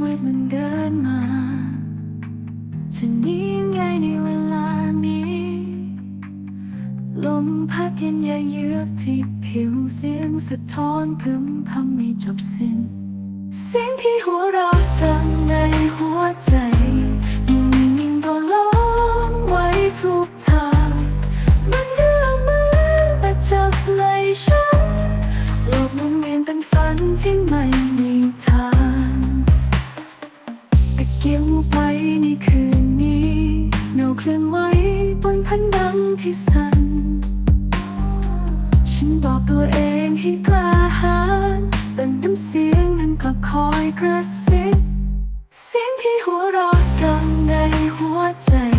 มืดมันเดินมาจะหนียังไงในเวลานี้ ลมพัดเย็นยาเยือกที่ผิวเสียงสะท้อนพึมพำไม่จบสิ้น เสียงที่หัวเราะดังในหัวใจ นพันดังที่สั่นฉันบอกตัวเองให้กล้าหาญแต่น้ำเสียงนั้นก็คอยกระซิบเสียงที่หัวเราะดังในหัวใจ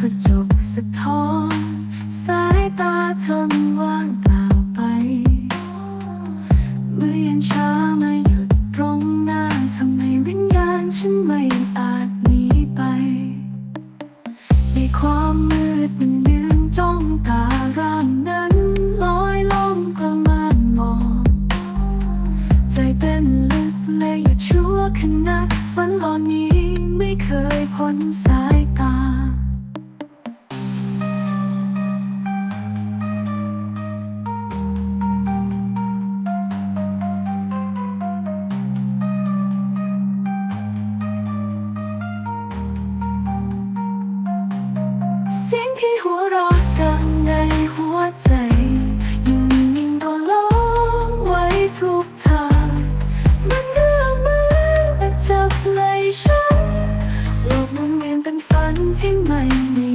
กระจกสะท้อน สายตาเธอมันว่างเปล่าไป เมื่อยังช้ามาหยุดตรงหน้าทำให้วิญญาณฉันไม่อาจหนีไป ในความมืดมันยืนจ้องตาร่างนั้นลอยล่องประมาณมองใจเต้นลึกเลยหยุดชั่วขณะฝันหลอนนี้ไม่เคยพ้นสายตา สียงที่หัวเราะดังในหัวใจ ยิ่งยิ่งก็ล้อมไว้ทุกทาง มันเรื่อมือมาจับไหล่ฉันโลกมุนเวียนเป็นฝันที่ไม่มี